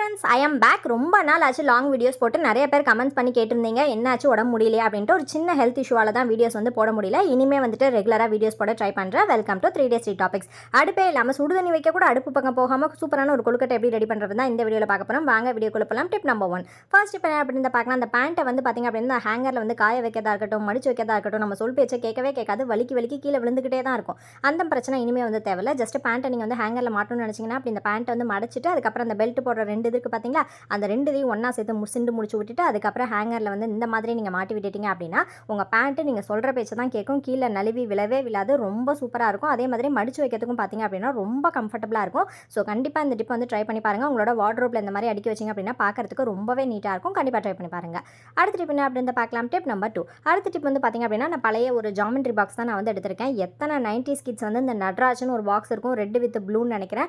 Friends I am back ரொம்ப நாள் ஆச்சு லாங் வீடியோஸ் போட்டு நிறைய பேர் கமெண்ட்ஸ் பண்ணி கேட்டிருந்தீங்க. என்னாச்சு உடம்பு முடியலையா அப்படின்ட்டு ஒரு சின்ன ஹெல்த் இஷ்யூவால தான் வீடியோஸ் வந்து போட முடியல. இனிமே வந்துட்டு ரெகுலராக வீடியோஸ் போட ட்ரை பண்ணுறேன் welcome to three days three topics அடுப்பே இல்லாமல் சுடுதண்ணி வைக்க கூட அடுப்பு பக்கம் போகாமல் சூப்பரான ஒரு கொழுக்கட்டை எப்படி ரெடி பண்ணுறது தான் இந்த வீடியோவில் பார்க்க போகிறோம் வாங்க வீடியோ போகலாம் டிப் நம்பர் ஒன் ஃபர்ஸ்ட் இப்போ என்ன அப்படின்னு பார்க்கலாம். அந்த பேண்ட்டை வந்து பார்த்திங்க அப்படின்னா ஹேங்கரில் வந்து காய வைக்கிறதா இருக்கட்டும் மடிச்சு வைக்கிறதா இருக்கட்டும் நம்ம சொல் பேச்சை கேட்கவே கேட்காது. வலிக்கு வலிக்கு கீழே விழுந்துக்கிட்டே தான் இருக்கும். அந்த பிரச்சனை இனிமே வந்து தேவையில்ல. ஜஸ்ட் பேண்ட்டை நீங்கள் வந்து ஹேங்கரில் மாட்டணும்னு நினச்சிங்கன்னா அப்படி இந்த பேண்ட்டை வந்து மடிச்சிட்டு அதுக்கப்புறம் அந்த பெல்ட் போடுற ரெண்டு இருக்குது பார்த்தீங்களா அந்த ரெண்டு இதையும் ஒன்றா சேர்த்து முசிண்டு முடிச்சு விட்டுட்டு அதுக்கப்புறம் ஹேங்கரில் வந்து இந்த மாதிரி நீங்கள் மாட்டி விட்டுட்டீங்க அப்படின்னா உங்கள் பேண்ட்டு நீங்கள் சொல்கிற பேச்சை தான் கேட்கும். கீழே நழுவி விழவே விழாது. ரொம்ப சூப்பராக இருக்கும். அதே மாதிரி மடிச்சு வைக்கிறதுக்கும் பார்த்தீங்க அப்படின்னா ரொம்ப கம்ஃபர்டபுளாக இருக்கும். ஸோ கண்டிப்பாக இந்த டிப் வந்து ட்ரை பண்ணி பாருங்கள் உங்களோட வார்ட்ரோப்பில் இந்த மாதிரி அடுக்கி வச்சிங்க அப்படின்னா பார்க்குறதுக்கு ரொம்பவே நீட்டாக இருக்கும். கண்டிப்பாக ட்ரை பண்ணி பாருங்கள் அடுத்த டிப் என்ன அப்படின்னு பார்க்கலாம் டிப் நம்பர் டூ அடுத்த டிப் வந்து பார்த்தீங்க அப்படின்னா நான் பழைய ஒரு ஜாமெண்ட்ரி பாக்ஸ் தான் நான் வந்து எடுத்திருக்கேன். எத்தனை நைன்டி கிட்ஸ் வந்து இந்த நட்ராஜ்னு ஒரு பாக்ஸ் இருக்கும். ரெட் வித் ப்ளூன்னு நினைக்கிறேன்.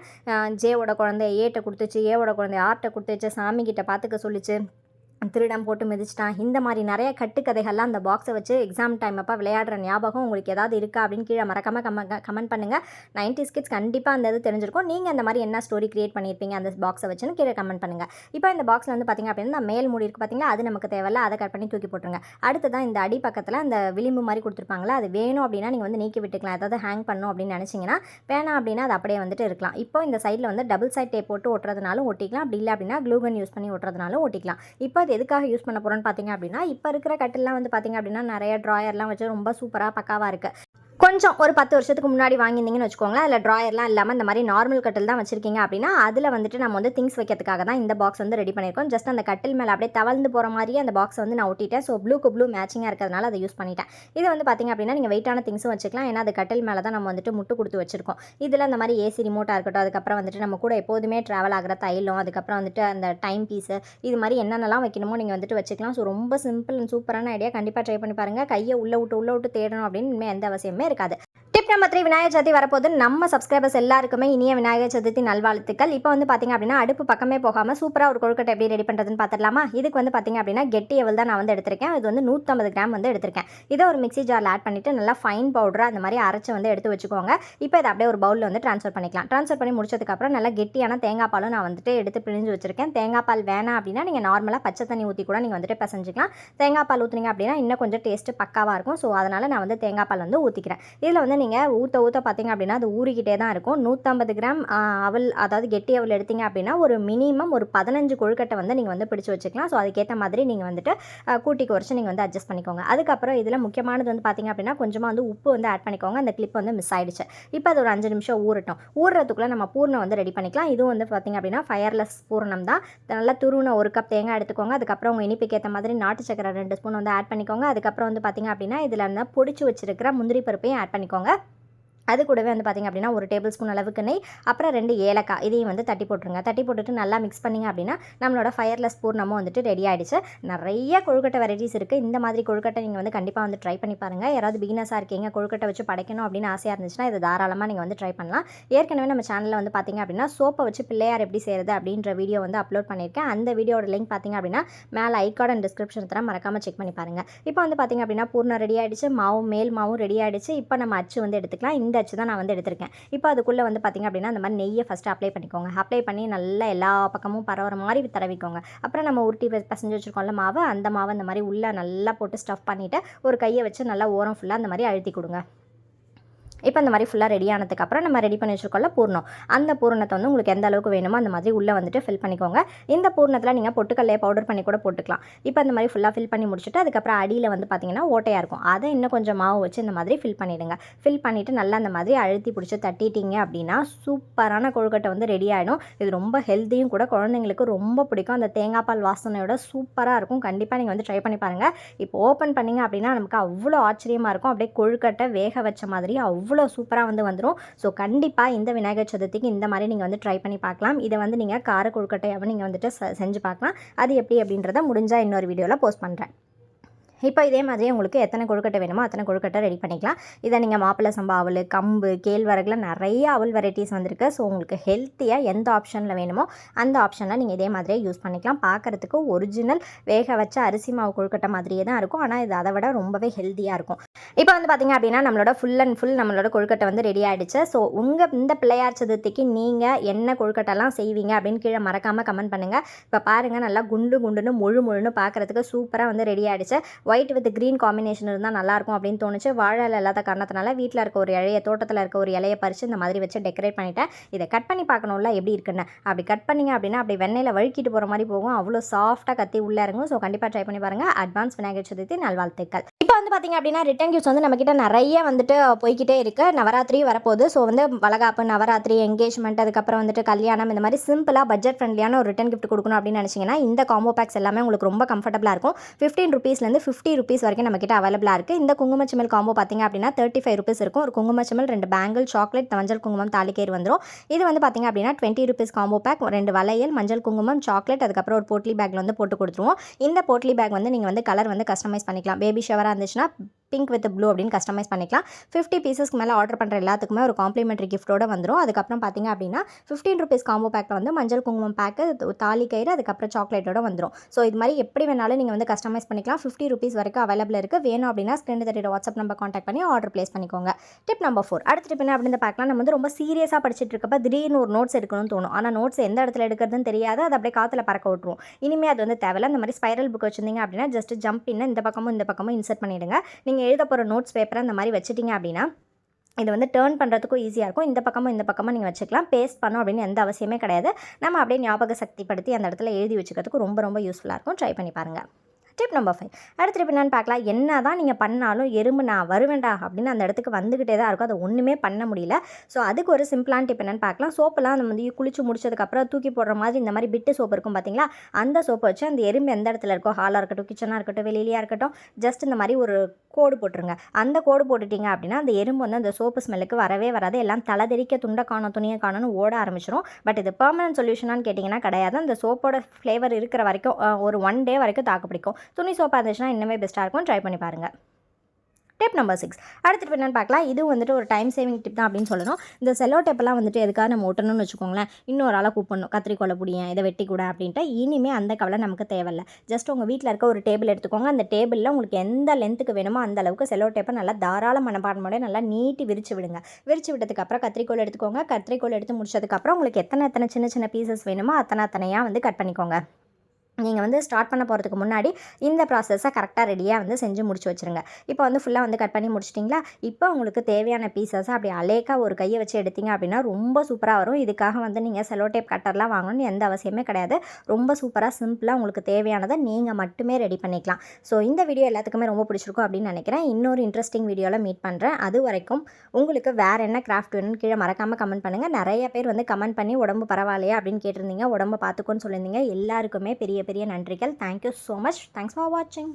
ஜேவோட குழந்தை ஏட்டை கொடுத்துச்சு. ஏவோட குழந்தை ஆர்ட்டை கொடுத்துச்சு சாமி கிட்ட பார்த்துக்க சொல்லிச்சு. திருடம் போட்டு மிதிச்சிட்டான். இந்த மாதிரி நிறைய கட்டுக்கதைகள்லாம் அந்த பாக்ஸை வச்சு எக்ஸாம் டைம் அப்போ விளையாடுற ஞாபகம் உங்களுக்கு ஏதாவது இருக்கா அப்படின்னு கீழே மறக்காமல் கம கமெண்ட் பண்ணுங்கள் நைன்டி கிட்ஸ் கண்டிப்பாக அந்த இது தெரிஞ்சிருக்கும். நீங்கள் அந்த மாதிரி என்ன ஸ்டோரி கிரியேட் பண்ணியிருப்பீங்க அந்த பாக்ஸை வச்சுன்னு கீழே கமெண்ட் பண்ணுங்கள் இப்போ இந்த பாக்ஸில் வந்து பார்த்திங்க அப்படின்னா இந்த மேல் மூடி இருக்குது பார்த்தீங்களா அது நமக்கு தேவையில்ல. அதை கட் பண்ணி தூக்கி போட்டுருங்க. அடுத்ததான் இந்த அடி பக்கத்தில் அந்த விளிம்பு மாதிரி கொடுத்துருப்பாங்களா அது வேணும் அப்படின்னா நீங்கள் வந்து நீக்கி விட்டுக்கலாம். ஏதாவது ஹேங் பண்ணும் அப்படின்னு நினச்சிங்கன்னா வேணாம் அப்படின்னா அது அப்படியே வந்துட்டு இருக்கலாம். இப்போ இந்த சைடில் வந்து டபுள் சைட் டேப் போட்டு ஒட்டுறதுனாலும் ஒட்டிக்கலாம். அப்படி இல்லை அப்படின்னா க்ளூகன் யூஸ் பண்ணி ஒட்டுறதுனாலும் ஒட்டிக்கலாம். இப்போ அது எதுக்காக யூஸ் பண்ண போகிறோன்னு பார்த்தீங்க அப்படின்னா இப்போ இருக்கிற கட்டிலெலாம் வந்து பார்த்தீங்க அப்படின்னா நிறைய ட்ராயர்லாம் வச்சு ரொம்ப சூப்பராக பக்காவாக இருக்குது கொஞ்சம் ஒரு பத்து வருஷத்துக்கு முன்னாடி வாங்கியிருந்தீங்கன்னு வச்சுக்கோங்களேன். அதில் ட்ராயர்லாம் இல்லாமல் இந்த மாதிரி நார்மல் கட்டில் தான் வச்சிருக்கீங்க அப்படின்னா அதில் வந்துட்டு நம்ம வந்து திங்ஸ் வைக்கிறதுக்காக தான் இந்த பாக்ஸ் வந்து ரெடி பண்ணியிருக்கோம். ஜஸ்ட் அந்த கட்டில் மேலே அப்படியே தவழ்ந்து போகிற மாதிரியே அந்த பாக்ஸை வந்து நான் ஒட்டிட்டேன். ஸோ ப்ளூக்கு ப்ளூ மேட்சிங்காக இருக்கிறதுனால அதை யூஸ் பண்ணிட்டேன். இது வந்து பார்த்திங்க அப்படின்னா நீங்கள் வெயிட்டான திங்ஸும் வச்சுக்கலாம். ஏன்னா அது கட்டில் மேலே தான் நம்ம வந்துட்டு முட்டு கொடுத்து வச்சிருக்கோம். இதில் இந்த மாதிரி ஏசி ரிமோட்டாக இருக்கட்டும் அதுக்கப்புறம் வந்துட்டு நம்ம கூட எப்போதுமே ட்ராவல் ஆகிற தைலம் அதுக்கப்புறம் வந்துட்டு அந்த டைம் பீஸு இது மாதிரி என்னென்னலாம் வைக்கணுமோ நீங்கள் வந்துட்டு வச்சுக்கலாம். ஸோ ரொம்ப சிம்பிள் அண்ட் சூப்பரான ஐடியா கண்டிப்பாக ட்ரை பண்ணி பாருங்கள் கையை உள்ளே விட்டு உள்ளே விட்டு தேடணும் அப்படின்னு இனிமேல் எந்த அவசியமே இருக்காது நம்ம த்ரீ விநாயகர் சதுர்த்தி வரப்போது நம்ம சப்ஸ்கிரைபர்ஸ் எல்லாருக்குமே இனிய விநாயகர் சதுர்த்தி நல்வாழ்த்துக்கள். இப்போ வந்து பார்த்தீங்க அப்படின்னா அடுப்பு பக்கமே போகாமல் சூப்பராக ஒரு கொழுக்கட்டை எப்படி ரெடி பண்ணுறதுன்னு பார்த்துடலாமா இதுக்கு வந்து பார்த்தீங்க அப்படின்னா கெட்டி எவல் தான் நான் வந்து எடுத்திருக்கேன். இது வந்து நூற்றம்பது கிராம் வந்து எடுத்திருக்கேன். இதை ஒரு மிக்ஸி ஜாரில் ஆட் பண்ணிவிட்டு நல்லா ஃபைன் பவுடராக அந்த மாதிரி அரைச்சி வந்து எடுத்து வச்சுக்கோங்க. இப்போ இதை அப்படியே ஒரு பவுலில் வந்து ட்ரான்ஸ்ஃபர் பண்ணிக்கலாம். ட்ரான்ஸ்ஃபர் பண்ணி முடிச்சதுக்கப்புறம் நல்லா கெட்டியான தேங்காய் பாலும் நான் வந்துட்டு எடுத்து பிழிஞ்சு வச்சிருக்கேன். தேங்காய் பால் வேணாம் அப்படின்னா நீங்கள் நார்மலாக பச்சை தண்ணி ஊற்றி கூட நீங்கள் வந்துட்டு பசஞ்சிக்கலாம். தேங்காய் பால் ஊற்றுனீங்க அப்படின்னா இன்னும் கொஞ்சம் டேஸ்ட்டு பக்காவாக இருக்கும். ஸோ அதனால் நான் வந்து தேங்காய் பால் வந்து ஊற்றிக்கிறேன் இதில் வந்து நீங்கள் ஊற்ற ஊற்ற பார்த்தீங்க அப்படின்னா அது ஊறிக்கிட்டே தான் இருக்கும். நூற்றம்பது கிராம் அவல் அதாவது கெட்டி அவல் எடுத்தீங்க அப்படின்னா ஒரு மினிமம் ஒரு பதினஞ்சு கொழுக்கட்டை வந்து நீங்கள் வந்து பிடிச்சி வச்சுக்கலாம். ஸோ அதுக்கேற்ற மாதிரி நீங்கள் வந்துட்டு கூட்டி குறைச்சி நீங்கள் வந்து அட்ஜஸ்ட் பண்ணிக்கோங்க. அதுக்கப்புறம் இதில் முக்கியமானது வந்து பார்த்தீங்க அப்படின்னா கொஞ்சமாக வந்து உப்பு வந்து ஆட் பண்ணிக்கோங்க. அந்த கிளிப் வந்து மிஸ் ஆயிடுச்சு. இப்போ அது ஒரு அஞ்சு நிமிஷம் ஊறட்டும். ஊறுறதுக்குள்ளே நம்ம பூர்ணம் வந்து ரெடி பண்ணிக்கலாம். இதுவும் வந்து பார்த்தீங்க அப்படின்னா ஃபயர்லெஸ் பூர்ணம் தான். நல்லா துருவின ஒரு கப் தேங்காய் எடுத்துக்கோங்க. அதுக்கப்புறம் உங்கள் இனிப்புக்கு ஏற்ற மாதிரி நாட்டு சக்கரை ரெண்டு ஸ்பூன் வந்து ஆட் பண்ணிக்கோங்க. அதுக்கப்புறம் வந்து பார்த்தீங்க அப்படின்னா இதில் இருந்தால் பொடிச்சு வச்சிருக்கிற முந்திரி பருப்பையும் ஆட் பண்ணிக்கோங்க. அது கூடவே வந்து பார்த்திங்க அப்படின்னா ஒரு டேபிள் ஸ்பூன் அளவுக்கு நெய் அப்புறம் ரெண்டு ஏலக்காய் இதையும் வந்து தட்டி போட்டுருங்க. தட்டி போட்டுட்டு நல்லா மிக்ஸ் பண்ணிங்க அப்படின்னா நம்மளோட ஃபயர்லெஸ் பூர்ணமும் வந்துட்டு ரெடி ஆகிடுச்சு நிறைய கொழுக்கட்டை வெரைட்டிஸ் இருக்குது இந்த மாதிரி கொழுக்கட்டை நீங்கள் வந்து கண்டிப்பாக வந்து ட்ரை பண்ணி பாருங்கள் யாராவது பிகினஸாக இருக்கீங்க கொழுக்கட்டை வச்சு படைக்கணும் அப்படின்னு ஆசையாக இருந்துச்சுன்னா இது தாராளமாக நீங்கள் வந்து ட்ரை பண்ணலாம். ஏற்கனவே நம்ம சேனலில் வந்து பார்த்திங்க அப்படின்னா சோப்பை வச்சு பிள்ளையார் எப்படி செய்கிறது அப்படின்ற வீடியோ வந்து அப்லோட் பண்ணியிருக்கேன். அந்த வீடியோட லிங்க் பார்த்திங்க அப்படின்னா மேலே ஐகார்ட் அண்ட் டிஸ்கிரிப்ஷன் தர மறக்காமல் செக் பண்ணி பாருங்கள் இப்போ வந்து பார்த்திங்க அப்படின்னா பூர்ணம் ரெடி ஆகிடுச்சு மாவும் மேல் மாவும் ரெடி ஆகிடுச்சு இப்போ நம்ம அச்சு வந்து எடுத்துக்கலாம். இந்த வச்சு தான் நான் வந்து எடுத்திருக்கேன். இப்போ அதுக்குள்ளே வந்து பார்த்திங்க அப்படின்னா அந்த மாதிரி நெய்யை ஃபஸ்ட்டு அப்ளை பண்ணிக்கோங்க. அப்ளை பண்ணி நல்லா எல்லா பக்கமும் பரவுற மாதிரி தடவிக்கோங்க. அப்புறம் நம்ம உருட்டி பசஞ்சு வச்சுருக்கோம்ல மாவு அந்த மாவை அந்த மாதிரி உள்ளே நல்லா போட்டு ஸ்டஃப் பண்ணிவிட்டு ஒரு கையை வச்சு நல்லா ஓரம் ஃபுல்லாக அந்த மாதிரி அழுத்தி கொடுங்க. இப்போ இந்த மாதிரி ஃபுல்லாக ரெடி ஆனதுக்கப்புறம் நம்ம ரெடி பண்ணி வச்சுருக்கோம்ல பூர்ணம். அந்த பூரணத்தை வந்து உங்களுக்கு எந்த அளவுக்கு வேணுமோ அந்த மாதிரி உள்ளே வந்துட்டு ஃபில் பண்ணிக்கோங்க. இந்த பூர்ணத்தில் நீங்கள் பொட்டுக்கல்லையை பவுடர் பண்ணி கூட போட்டுக்கலாம். இப்போ அந்த மாதிரி ஃபுல்லாக ஃபில் பண்ணி முடிச்சுட்டு அதுக்கப்புறம் அடியில் வந்து பார்த்திங்கன்னா ஓட்டையாக இருக்கும். அதை இன்னும் கொஞ்சம் மாவு வச்சு இந்த மாதிரி ஃபில் பண்ணிவிடுங்க ஃபில் பண்ணிவிட்டு நல்லா அந்த மாதிரி அழுத்தி பிடிச்சி தட்டிட்டீங்க அப்படின்னா சூப்பரான கொழுக்கட்டை வந்து ரெடி ஆகிடும் இது ரொம்ப ஹெல்த்தியும் கூட குழந்தைங்களுக்கு ரொம்ப பிடிக்கும். அந்த தேங்காய் பால் வாசனையோட சூப்பராக இருக்கும். கண்டிப்பாக நீங்கள் வந்து ட்ரை பண்ணி பாருங்கள் இப்போ ஓப்பன் பண்ணிங்க அப்படின்னா நமக்கு அவ்வளோ ஆச்சரியமாக இருக்கும். அப்படியே கொழுக்கட்டை வேக வச்ச மாதிரி அவ்வளோ அவ்வளோ சூப்பராக வந்து வந்துடும் ஸோ கண்டிப்பாக இந்த விநாயகர் சதுர்த்திக்கு இந்த மாதிரி நீங்கள் வந்து ட்ரை பண்ணி பார்க்கலாம். இதை வந்து நீங்கள் கார கொழுக்கட்டையாகவும் நீங்கள் வந்துட்டு செஞ்சு பார்க்கலாம். அது எப்படி அப்படின்றத முடிஞ்சால் இன்னொரு வீடியோவில் போஸ்ட் பண்ணுறேன் இப்போ இதே மாதிரி உங்களுக்கு எத்தனை கொழுக்கட்டை வேணுமோ அத்தனை கொழுக்கட்டை ரெடி பண்ணிக்கலாம். இதை நீங்கள் மாப்பிள்ளை சம்பா அவல் கம்பு கேழ்வரகுல நிறைய அவல் வெரைட்டிஸ் வந்திருக்கு. ஸோ உங்களுக்கு ஹெல்த்தியாக எந்த ஆப்ஷனில் வேணுமோ அந்த ஆப்ஷனில் நீங்கள் இதே மாதிரியே யூஸ் பண்ணிக்கலாம். பார்க்குறதுக்கு ஒரிஜினல் வேக வச்ச அரிசி மாவு கொழுக்கட்டை மாதிரியே தான் இருக்கும். ஆனால் இது அதை விட ரொம்பவே ஹெல்த்தியாக இருக்கும். இப்போ வந்து பார்த்திங்க அப்படின்னா நம்மளோட ஃபுல் அண்ட் ஃபுல் நம்மளோட கொழுக்கட்டை வந்து ரெடி ஆகிடுச்சு ஸோ உங்கள் இந்த பிள்ளையார் சதுர்த்திக்கு நீங்கள் என்ன கொழுக்கட்டைலாம் செய்வீங்க அப்படின்னு கீழே மறக்காமல் கமெண்ட் பண்ணுங்கள் இப்போ பாருங்கள் நல்லா குண்டு குண்டுன்னு முழு முழுன்னு பார்க்குறதுக்கு சூப்பராக வந்து ரெடி ஆகிடுச்சு ஒயிட் வித் க்ரீன் காம்பினேஷன் இருந்தால் நல்லாயிருக்கும் அப்படின்னு தோணுச்சு. வாழை இல்லாத காரணத்தினால வீட்டில் இருக்க ஒரு இலைய தோட்டத்தில் இருக்க ஒரு இலையை பறித்து இந்த மாதிரி வச்சு டெக்கரேட் பண்ணிட்டேன். இதை கட் பண்ணி பார்க்கணும்ல எப்படி இருக்குன்னு? அப்படி கட் பண்ணிங்க அப்படின்னா அப்படி வெண்ணெயில் வழுக்கிட்டு போகிற மாதிரி போகும். அவ்வளோ சாஃப்ட்டாக கத்தி உள்ளே இறங்கும். ஸோ கண்டிப்பாக ட்ரை பண்ணி பாருங்கள் அட்வான்ஸ் விநாயகர் சதுர்த்தி நல்வாழ்த்துக்கள். பார்த்தீங்க பார்த்திங்க அப்படின்னா ரிட்டன் கிஃப்ட்ஸ் வந்து நம்மக்கிட்ட நிறைய வந்துட்டு போய்கிட்டே இருக்குது நவராத்திரி வரப்போகுது. ஸோ வந்து வளகாப்பு நவராத்திரி எங்கேஜ்மெண்ட் அதுக்கப்புறம் வந்துட்டு கல்யாணம் இந்த மாதிரி சிம்பிளாக பட்ஜெட் ஃப்ரெண்ட்லியான ஒரு ரிட்டன் கிஃப்ட் கொடுக்கணும் அப்படின்னு நினச்சிங்கன்னா இந்த காம்போ பேக்ஸ் எல்லாமே உங்களுக்கு ரொம்ப கம்ஃபர்டபுளாக இருக்கும். ஃபிஃப்டீன் ருபீஸ்லேருந்து ஃபிஃப்டி ருபீஸ் வரைக்கும் நம்மக்கிட்ட அவைலபிளாக இருக்குது இந்த குங்குமச்சிமல் காம்போ பார்த்திங்க அப்படின்னா தேர்ட்டி ஃபைவ் ருபீஸ் இருக்கும். ஒரு குங்குமச்சிமல் ரெண்டு பேங்கிள் சாக்லேட் மஞ்சள் குங்குமம் தாலிக்கேர் வந்துடும் இது வந்து பார்த்திங்க அப்படின்னா டுவெண்ட்டி ருபீஸ் காம்போ பேக் ரெண்டு வளையல் மஞ்சள் குங்குமம் சாக்லேட் அதுக்கப்புறம் ஒரு போட்லி பேக்கில் வந்து போட்டு கொடுத்துருவோம். இந்த போட்லி பேக் வந்து நீங்கள் வந்து கலர் வந்து கஸ்டமைஸ் பண்ணிக்கலாம். பேபி ஷவராக இருந்துச்சுன்னா Rab பிங்க் வித் ப்ளூ அப்படின்னு கஸ்டமைஸ் பண்ணிக்கலாம். ஃபிஃப்டி பீசஸ்க்கு மேலே ஆர்டர் பண்ணுற எல்லாத்துக்குமே ஒரு காம்ப்ளிமெண்ட்ரி கிஃப்ட்டோட வந்துடும் அதுக்கப்புறம் பார்த்திங்க அப்படின்னா ஃபிஃப்டீன் ருபீஸ் காம்போ பேக்கில் வந்து மஞ்சள் குங்குமம் பேக்கு தாலி கயிறு அதுக்கப்புறம் சாக்லேட்டோட வந்துடும் ஸோ இது மாதிரி எப்படி வேணாலும் நீங்கள் வந்து கஸ்டமைஸ் பண்ணிக்கலாம். ஃபிஃப்டி ருபீஸ் வரைக்கும் அவைலபிள் இருக்குது வேணும் அப்படின்னா ஸ்க்ரீன் தட்டியோட வாட்ஸ்அப் நம்பர் காண்டாக்ட் பண்ணி ஆர்டர் ப்ளேஸ் பண்ணிக்கோங்க. டிப் நம்பர் ஃபோர் அடுத்த டிப் என்ன அப்படின்னு பார்க்கலாம். நம்ம வந்து ரொம்ப சீரியஸாக படிச்சுட்டு இருக்கப்ப திடீர்னு ஒரு நோட்ஸ் எடுக்கணும்னு தோணும். ஆனால் நோட்ஸ் எந்த இடத்துல எடுக்கிறதுன்னு தெரியாது. அது அப்படியே காற்றுல பறக்க விட்ருவோம் இனிமேல் அது வந்து தேவையில்ல. அந்த மாதிரி ஸ்பைரல் புக் வச்சிருந்தீங்க அப்படின்னா ஜஸ்ட் ஜம்ப் இன்ன இந்த பக்கமும் இந்த பக்கமும் இன்சர்ட் பண்ணிவிடுங்க நீங்கள் எழுத போகிற நோட்ஸ் பேப்பரை அந்த மாதிரி வச்சிட்டிங்க அப்படின்னா இது வந்து டேர்ன் பண்ணுறதுக்கும் ஈஸியாக இருக்கும். இந்த பக்கமும் இந்த பக்கமும் நீங்கள் வச்சுக்கலாம். பேஸ்ட் பண்ணோம் அப்படின்னு எந்த அவசியமே கிடையாது. நம்ம அப்படியே ஞாபக சக்தி படுத்தி அந்த இடத்துல எழுதி வச்சுக்கிறதுக்கு ரொம்ப ரொம்ப யூஸ்ஃபுல்லாக இருக்கும். ட்ரை பண்ணி பாருங்கள் டிப் நம்பர் ஃபைவ் அடுத்த டிப் என்னென்னு பார்க்கலாம். என்ன தான் நீங்கள் பண்ணாலும் எறும்பு நான் வருவேண்டா அப்படின்னு அந்த இடத்துக்கு வந்துக்கிட்டே தான் இருக்கும். அதை ஒன்றுமே பண்ண முடியல. ஸோ அதுக்கு ஒரு சிம்பிளான டிப் என்னென்னு பார்க்கலாம். சோப்பெல்லாம் நம்ம வந்து குளிச்சு முடிச்சதுக்கப்புறம் தூக்கி போடுற மாதிரி இந்த மாதிரி பிட்டு சோப்பு இருக்கும் பார்த்தீங்களா அந்த சோப்பை வச்சு அந்த எறும்பு எந்த இடத்துல இருக்கோ ஹாலாக இருக்கட்டும் கிச்சனாக இருக்கட்டும் வெளியிலையாக இருக்கட்டும் ஜஸ்ட் இந்த மாதிரி ஒரு கோடு போட்டுருங்க. அந்த கோடு போட்டுட்டிங்க அப்படின்னா அந்த எறும்பு வந்து அந்த சோப்பு ஸ்மெல்லுக்கு வரவே வராது. எல்லாம் தலைதெறிக்க துண்டை காணும் துணியை காணும்னு ஓட ஆரம்பிச்சிடும் பட் இது பெர்மனன்ட் சொல்யூஷனான்னு கேட்டிங்கன்னா கிடையாது. அந்த சோப்போட ஃப்ளேவர் இருக்கிற வரைக்கும் ஒரு ஒன் டே வரைக்கும் தாக்கு பிடிக்கும். துணி சோப்பாக இருந்துச்சுன்னா இன்னுமே பெஸ்ட்டாக இருக்கும் ட்ரை பண்ணி பாருங்கள் டிப் நம்பர் சிக்ஸ் அடுத்து என்னென்னு பார்க்கலாம். இது வந்துட்டு ஒரு டைம் சேவிங் டிப் தான் அப்படின்னு சொல்லணும். இந்த செலோ டேப்பெல்லாம் வந்துட்டு எதுக்காக நம்ம ஒட்டணும்னு வச்சுக்கோங்களேன். இன்னொரு ஆளாக கூப்பிடணும். கத்திரிக்கோலை புடியேன் இதை வெட்டி கூட அப்படின்ட்டு. இனிமேல் அந்த கவலை நமக்கு தேவையில்லை. ஜஸ்ட் உங்கள் வீட்டில் இருக்க ஒரு டேபிள் எடுத்துக்கோங்க. அந்த டேபிளில் உங்களுக்கு எந்த லென்த்துக்கு வேணுமோ அந்த அளவுக்கு செலோ டேப்பை நல்லா தாராள மனப்பான்மையோட நல்லா நீட்டி விரிச்சு விடுங்க. விரிச்சு விட்டதுக்கப்புறம் கத்திரிக்கோல் எடுத்துக்கோங்க. கத்திரிக்கோல் எடுத்து முடிச்சதுக்கப்புறம் உங்களுக்கு எத்தனை எத்தனை சின்ன சின்ன பீசஸ் வேணுமோ அத்தனை அத்தனையாக வந்து கட் பண்ணிக்கோங்க. நீங்கள் வந்து ஸ்டார்ட் பண்ண போகிறதுக்கு முன்னாடி இந்த ப்ராசஸை கரெக்டாக ரெடியாக வந்து செஞ்சு முடிச்சு வச்சுருங்க. இப்போ வந்து ஃபுல்லாக வந்து கட் பண்ணி முடிச்சிட்டிங்களா? இப்போ உங்களுக்கு தேவையான பீசஸை அப்படி அலேக்காக ஒரு கையை வச்சு எடுத்தீங்க அப்படின்னா ரொம்ப சூப்பராக வரும். இதுக்காக வந்து நீங்கள் செலோ டேப் கட்டர்லாம் வாங்கணும்னு எந்த அவசியமே கிடையாது. ரொம்ப சூப்பராக சிம்பிளாக உங்களுக்கு தேவையானதை நீங்கள் மட்டுமே ரெடி பண்ணிக்கலாம். ஸோ இந்த வீடியோ எல்லாத்துக்குமே ரொம்ப பிடிச்சிருக்கும் அப்படின்னு நினைக்கிறேன். இன்னொரு இன்ட்ரெஸ்டிங் வீடியோவில் மீட் பண்ணுறேன் அது வரைக்கும் உங்களுக்கு வேறு என்ன கிராஃப்ட் வேணும்னு கீழே மறக்காமல் கமெண்ட் பண்ணுங்கள் நிறைய பேர் வந்து கமெண்ட் பண்ணி உடம்பு பரவாயில்லையா அப்படின்னு கேட்டிருந்தீங்க. உடம்பு பார்த்துக்கோன்னு சொல்லியிருந்தீங்க. எல்லாருக்குமே பெரிய பெரிய நன்றிகள். Thank you so much thanks for வாட்சிங்